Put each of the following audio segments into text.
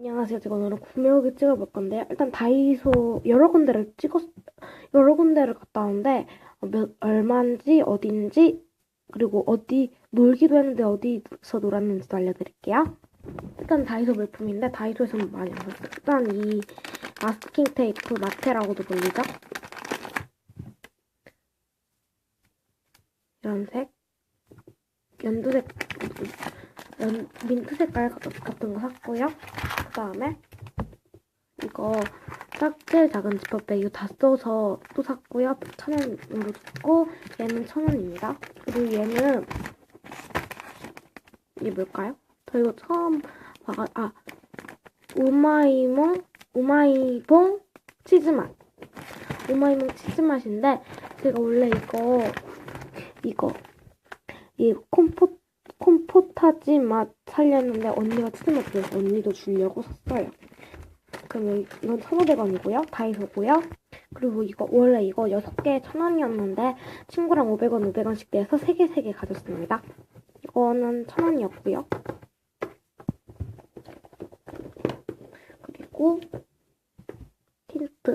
안녕하세요. 제가 오늘은 구매 후기 찍어볼 건데요. 일단 다이소 여러 군데를 찍었, 여러 군데를 갔다 왔는데, 어, 몇, 얼마인지, 어딘지, 그리고 어디, 놀기도 했는데 어디서 놀았는지도 알려드릴게요. 일단 다이소 물품인데, 다이소에서는 많이 안 샀어요. 일단 이 마스킹 테이프 마테라고도 불리죠. 이런 색, 연두색, 연, 민트 색깔 같은 거 샀고요. 그 다음에 이거 딱 제일 작은 지퍼백 이거 다 써서 또 샀고요. 천 원으로 줬고 얘는 천 원입니다. 그리고 얘는 이게 뭘까요? 저 이거 처음 봐가 아 오마이몽 오마이봉 치즈맛 오마이몽 치즈맛인데 제가 원래 이거 이거 이 콤포 콤포타지 맛 살렸는데 언니가 치즈맛 좋아해서 언니도 주려고 샀어요. 그럼 이건 1,500원이고요. 다이소고요. 그리고 이거 원래 이거 6개에 1,000원이었는데 친구랑 500원, 500원씩 내서 3개, 3개 가졌습니다. 이거는 1,000원이었고요. 그리고 틴트.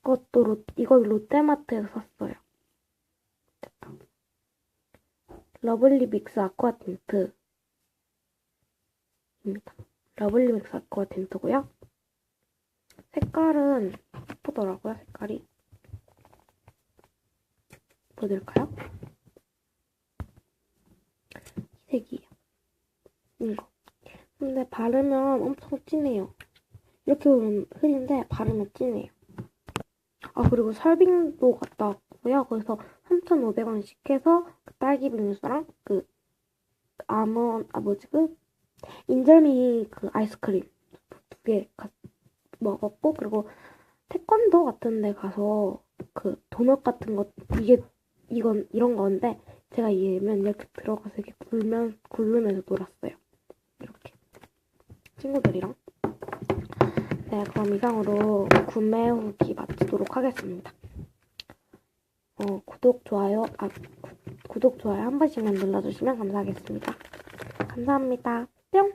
이것도 롯, 이거 롯데마트에서 샀어요. 됐다. 러블리 믹스 아쿠아 틴트입니다. 러블리 믹스 아쿠아 틴트고요. 색깔은 예쁘더라고요, 색깔이. 보여드릴까요? 이 색이에요. 이거. 근데 바르면 엄청 진해요. 이렇게 보면 흐린데 바르면 진해요. 아, 그리고 설빙도 갔다 왔고요. 거기서 3,500원씩 해서 그 딸기 빙수랑 그 아몬, 아, 뭐지, 그 인절미 그 아이스크림 두 개 먹었고, 그리고 태권도 같은 데 가서 그 도넛 같은 거, 이게, 이건, 이런 건데, 제가 이해면 이렇게 들어가서 이렇게 굴면, 굴르면서 놀았어요. 이렇게. 친구들이랑. 네, 그럼 이상으로 구매 후기 마치도록 하겠습니다. 어, 구독, 좋아요, 아, 구, 구독, 좋아요 한 번씩만 눌러주시면 감사하겠습니다. 감사합니다. 뿅!